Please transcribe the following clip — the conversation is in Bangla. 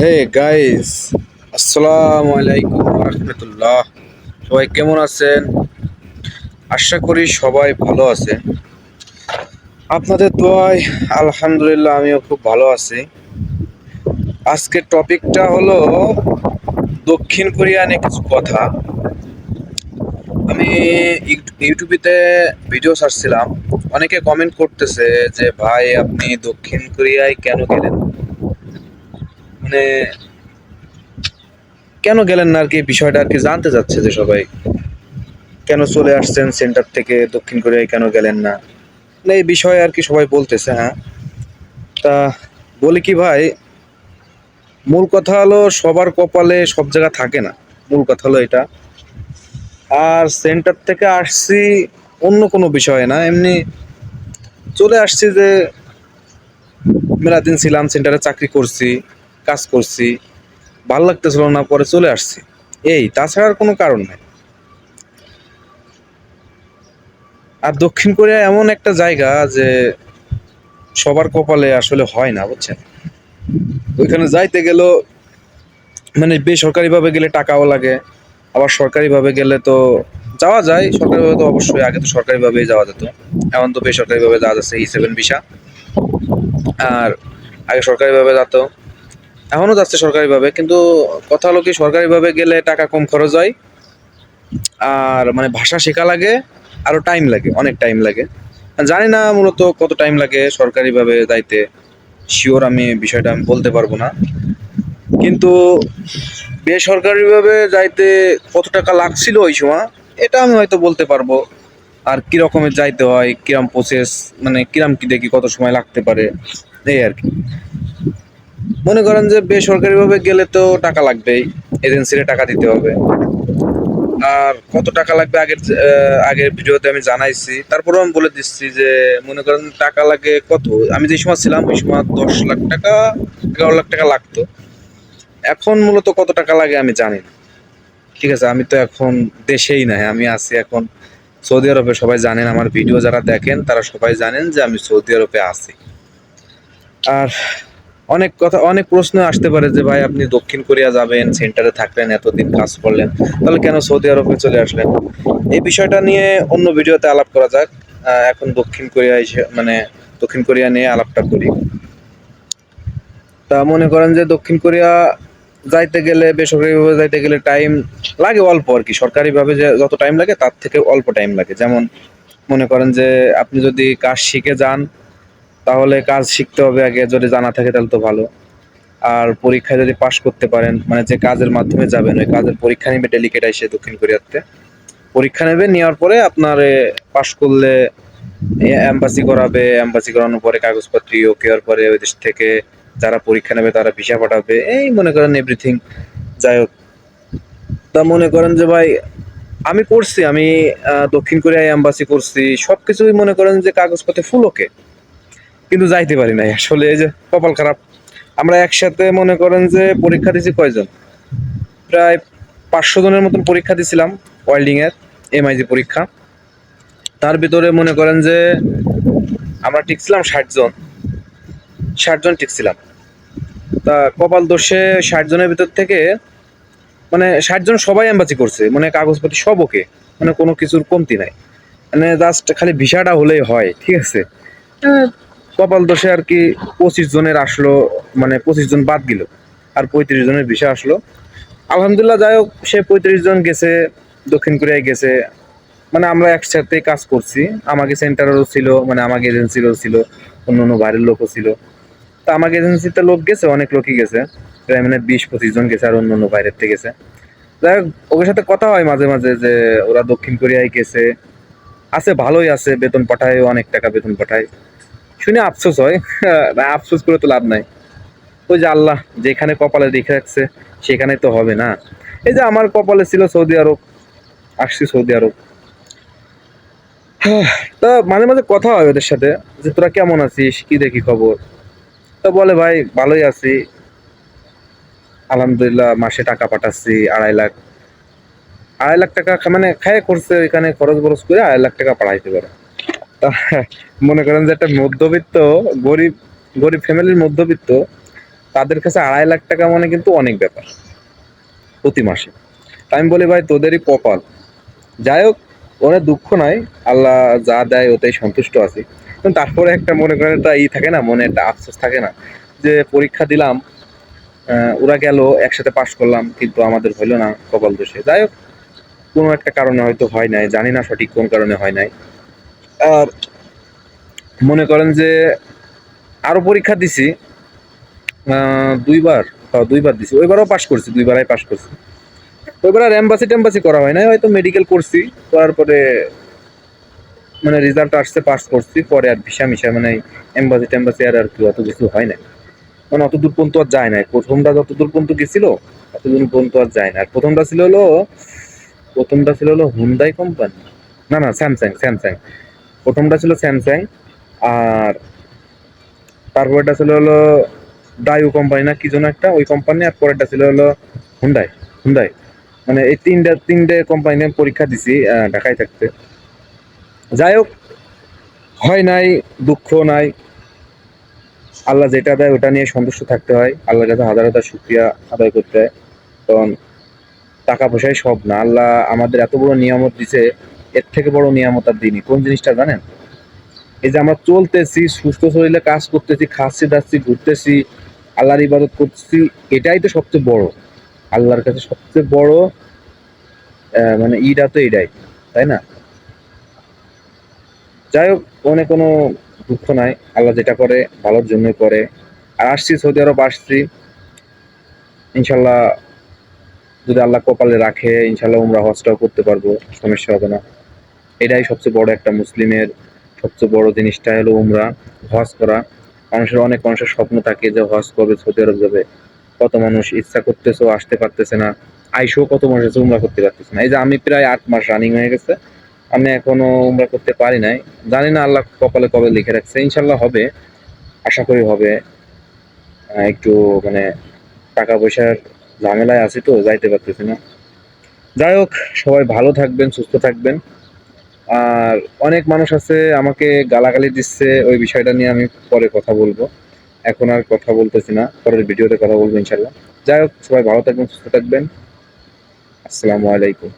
হে গাইস আসসালামু আলাইকুম রহমতুল্লাহ। সবাই কেমন আছেন? আশা করি সবাই ভালো আছেন। আপনাদের দোয়ায় আলহামদুলিল্লাহ আমিও খুব ভালো আছি। আজকের টপিকটা হলো দক্ষিণ কোরিয়া নিয়ে কিছু কথা। আমি ইউট- ইউটিউবেতে ভিডিও ছাড়ছিলাম। অনেকে কমেন্ট করতেছে যে, ভাই, আপনি দক্ষিণ কোরিয়ায় কেন গেলেন? মানে কেন গেলেন না আর কি? বিষয়টা আর কি জানতে চাচ্ছে যে সবাই। কেন চলে আসছেন সেন্টার থেকে দক্ষিণ কোরিয়ায়? কেন গেলেন না? মানে এই বিষয়ে আর কি সবাই বলতেছে হ্যাঁ। তা বলি কি ভাই, মূল কথা হলো সবার কপালে সব জায়গা থাকে না। মূল কথা হলো এটা। আর সেন্টার থেকে আসছি অন্য কোনো বিষয়ে না। এমনি চলে আসছি যে মেলা দিন ছিলাম সেন্টারে চাকরি করছি। কাজ করছি, ভালো লাগতেছিল না, পরে চলে আসছি। এই, তাছাড়া আর কোনো কারণ নাই। আর দক্ষিণ কোরিয়া এমন একটা জায়গা যে সবার কপালে আসলে হয় না, বুঝছেন? ওইখানে যাইতে গেলেও মানে বেসরকারিভাবে গেলে টাকাও লাগে, আবার সরকারিভাবে গেলে তো যাওয়া যায়, সরকারিভাবে তো অবশ্যই, আগে তো সরকারিভাবেই যাওয়া যেত। এখন তো বেসরকারিভাবে যাওয়া যাচ্ছে ই সেভেন ভিসা আর আগে সরকারিভাবে যেত। এখনও যাচ্ছে সরকারিভাবে, কিন্তু কথা হলো কি, সরকারিভাবে গেলে টাকা কম খরচ হয়, আর মানে ভাষা শেখা লাগে আরও টাইম লাগে, অনেক টাইম লাগে। জানি না মূলত কত টাইম লাগে সরকারিভাবে যাইতে শিওর আমি বিষয়টা আমি বলতে পারব না। কিন্তু বেসরকারিভাবে যাইতে কত টাকা লাগছিল ওই সময়, এটা আমি হয়তো বলতে পারব। আর কী রকমের যাইতে হয়, কিরম প্রসেস মানে কিরম কি দেখি, কত সময় লাগতে পারে, এই আর কি। মনে করেন যে বেসরকারিভাবে গেলে তো টাকা লাগবেই, এজেন্সিরে টাকা দিতে হবে। আর কত টাকা লাগবে আগের আগের ভিডিওতে আমি জানাইছি, তারপরেও আমি বলে দিচ্ছি যে মনে করেন টাকা লাগে কত? আমি যে সময় ছিলাম, ওই সময় দশ লাখ টাকা, এগারো লাখ টাকা লাগতো। এখন মূলত কত টাকা লাগে আমি জানি না। ঠিক আছে, আমি তো এখন দেশেই নাই, আমি আছি এখন সৌদি আরবে। সবাই জানেন, আমার ভিডিও যারা দেখেন, তারা সবাই জানেন যে আমি সৌদি আরবে আছি। আর অনেক কথা, অনেক প্রশ্ন আসতে পারে যে, ভাই, আপনি দক্ষিণ কোরিয়া যাবেন, সেন্টারে থাকলেন, এতদিন কাজ করলেন, তাহলে কেন সৌদি আরবে চলে আসলেন? এই বিষয়টা নিয়ে অন্য ভিডিওতে আলাপ করা যাক। এখন দক্ষিণ কোরিয়া মানে দক্ষিণ কোরিয়া নিয়ে আলাপটা করি। তা মনে করেন যে, দক্ষিণ কোরিয়া যাইতে গেলে, বেসরকারিভাবে যাইতে গেলে টাইম লাগে অল্প আর কি। সরকারিভাবে যে, যত টাইম লাগে, তার থেকে অল্প টাইম লাগে। যেমন মনে করেন যে, আপনি যদি কাজ শিখে যান তাহলে কাজ শিখতে হবে আগে, যদি জানা থাকে তাহলে তো ভালো। আর পরীক্ষায় যদি পাশ করতে পারেন মানে যে কাজের মাধ্যমে যাবেন, ওই কাজের পরীক্ষা নেবে ডেলিকেট এসে দক্ষিণ কোরিয়াতে। পরীক্ষা নেবে, নেওয়ার পরে আপনার পাশ করলে এম্বাসি করাবে এম্বাসি করানোর পরে কাগজপত্র ওকে হওয়ার পরে ওই দেশ থেকে যারা পরীক্ষা নেবে তারা ভিসা পাঠাবে, এই মনে করেন এভরিথিং যাই হোক, তা মনে করেন যে ভাই, আমি করছি, আমি দক্ষিণ কোরিয়ায় এম্বাসি করছি সব কিছুই মনে করেন যে কাগজপত্রে ফুল ওকে কিন্তু যাইতে পারি নাই। আসলে এই যে কপাল খারাপ। আমরা একসাথে মনে করেন যে পরীক্ষা দিছি কয়জন? প্রায় পাঁচশো জনের মতন পরীক্ষা দিছিলাম ওয়েল্ডিং এর এমআইজি পরীক্ষা। তার ভিতরে মনে করেন যে আমরা টিকছিলাম ষাট জন। ষাট জন টিকছিলাম। তা কপাল দোষে ষাট জনের ভিতর থেকে মানে ষাট জন সবাই এম্বাসি করছে মানে কাগজপত্র সব ওকে মানে কোনো কিছুর কমতি নাই। মানে জাস্ট খালি ভিসাটা হলেই হয়, ঠিক আছে? কপাল দোষে আর কি পঁচিশ জনের আসলো মানে পঁচিশ জন বাদ গেল, আর পঁয়ত্রিশ জনের ভিসা আসলো। আলহামদুলিল্লাহ, যাই হোক, সে পঁয়ত্রিশ জন গেছে, দক্ষিণ কোরিয়ায় গেছে। মানে আমরা একসাথে কাজ করছি, আমাকে সেন্টারেরও ছিল মানে আমাকে এজেন্সিরও ছিল, অন্য অন্য বাইরের লোকও ছিল। তা আমাকে এজেন্সিতে লোক গেছে, অনেক লোকই গেছে, প্রায় মানে বিশ পঁচিশ জন গেছে, আর অন্য অন্য বাইরের থেকে গেছে। যাই হোক, ওদের সাথে কথা হয় মাঝে মাঝে যে ওরা দক্ষিণ কোরিয়ায় গেছে। আছে, ভালোই আছে, বেতন পাঠায় অনেক টাকা বেতন পাঠায়। শুনে আফসোস হয়। আফসোস করে তো লাভ নাই। ওই যে আল্লাহ যেখানে কপালে রেখে রাখছে, সেখানে তো হবে না। এই যে আমার কপালে ছিল সৌদি আরব, আসছি সৌদি আরব। তা মাঝে মাঝে কথা হয় ওদের সাথে যে, তোরা কেমন আছিস? কি দেখি খবর? তো বলে, ভাই, ভালোই আছি। আলহামদুলিল্লাহ, মাসে টাকা পাঠাচ্ছি, আড়াই লাখ। আড়াই লাখ টাকা মানে খায় করছে এখানে খরচ বরচ করে আড়াই লাখ টাকা পাঠাইতে পারে। মনে করেন যে একটা মধ্যবিত্ত, গরিব গরিব ফ্যামিলির মধ্যবিত্ত, তাদের কাছে আড়াই লাখ টাকা মানে কিন্তু অনেক ব্যাপার প্রতি মাসে। আমি বলি, ভাই, তোদেরই কপাল। যাই হোক, ওরা দুঃখ নাই, আল্লাহ যা দেয় ওতেই সন্তুষ্ট আছি। তারপরে একটা মনে করেন একটা ই থাকে না, মনে একটা আফসোস থাকে না, যে পরীক্ষা দিলাম ওরা গেল, একসাথে পাশ করলাম, কিন্তু আমাদের হইল না কপাল দোষে। যাই হোক, কোনো একটা কারণে হয়তো হয় নাই, জানি না সঠিক কোন কারণে হয় নাই। আর মনে করেন যে আরও পরীক্ষা দিছি দুইবার দুইবার দিছি। ওইবারও পাশ করছি, দুইবারই পাশ করছি। ওইবার আর এম্বাসি টেম্বাসি করা হয় নাই, হয়তো মেডিকেল করছি, করার পরে মানে রেজাল্ট আসছে পাস করছি, পরে আর ভিসা মিশা মানে এম্বাসি টেম্বাসি আর আর কি অত কিছু হয় না মানে অত দূর পর্যন্ত আর যায় নাই। প্রথমটা যত দূর পর্যন্ত গেছিল অত দূর পর্যন্ত আর যায় না। আর প্রথমটা ছিল হলো, প্রথমটা ছিল হলো হুন্ডাই কোম্পানি না না স্যামসাং স্যামসাং প্রথমটা ছিল স্যামসাং, আর তারপরটা ছিল হলো ডাইউ কোম্পানি না কি যেন একটা, ওই কোম্পানি আর পরেরটা ছিল হলো হুন্ডাই হুন্ডাই মানে এই তিনটা, তিনটে কোম্পানি আমি পরীক্ষা দিছি ঢাকায় থাকতে। যাই হোক, হয় নাই দুঃখ নাই। আল্লাহ যেটা দেয় ওটা নিয়ে সন্তুষ্ট থাকতে হয়। আল্লাহর কাছে হাজার হাজার শুক্রিয়া আদায় করতে হয়। কারণ টাকা পয়সাই সব না। আল্লাহ আমাদের এত বড় নিয়ামত দিছে এর থেকে বড় নিয়ামত আর দিনই। কোন জিনিসটা জানেন? এই যে আমরা চলতেছি, সুস্থ শরীরে কাজ করতেছি, খাচ্ছি, দাচ্ছি, ঘুরতেছি, আল্লাহর ইবাদত করতেছি, এটাই তো সবচেয়ে বড়। আল্লাহর কাছে সবচেয়ে বড় মানে ইটা তো এটাই, তাই না? যাই হোক কোনো কোনো দুঃখ নাই। আল্লাহ যেটা করে, ভালোর জন্যই করে। আর আসছি, সৌদি আরব আসছি। ইনশাল্লাহ যদি আল্লাহ কপালে রাখে, ইনশাল্লাহ উমরা হজটাও করতে পারব, সমস্যা হবে না। এটাই সবচেয়ে বড় একটা মুসলিমের সবচেয়ে বড় জিনিসটা হলো উমরা, হজ করা। মানুষের অনেক মানুষের স্বপ্ন থাকে যে হজ করবে, সৌদি আরব যাবে। কত মানুষ ইচ্ছা করতেছে আসতে পারতেছে না। আইসেও কত মানুষ আছে উমরা করতে পারতেছে না। এই যে আমি প্রায় আট মাস রানিং হয়ে গেছে। আমি এখনও উমরা করতে পারি নাই। জানি না আল্লাহ কপালে কবে লিখে রাখছে। ইনশাল্লাহ হবে। আশা করি হবে। একটু মানে টাকা পয়সার ঝামেলায় আছি তো, যাইতে পারতেছি না। যাই হোক, সবাই ভালো থাকবেন, সুস্থ থাকবেন। আর অনেক মানুষ আছে, আমাকে গালাগালি দিচ্ছে, ওই বিষয়টা নিয়ে আমি পরে কথা বলব। এখন আর কথা বলতেছি না, পরের ভিডিওতে কথা বলব ইনশাল্লাহ যাই হোক, সবাই ভালো থাকবেন, সুস্থ থাকবেন। আসসালামু আলাইকুম।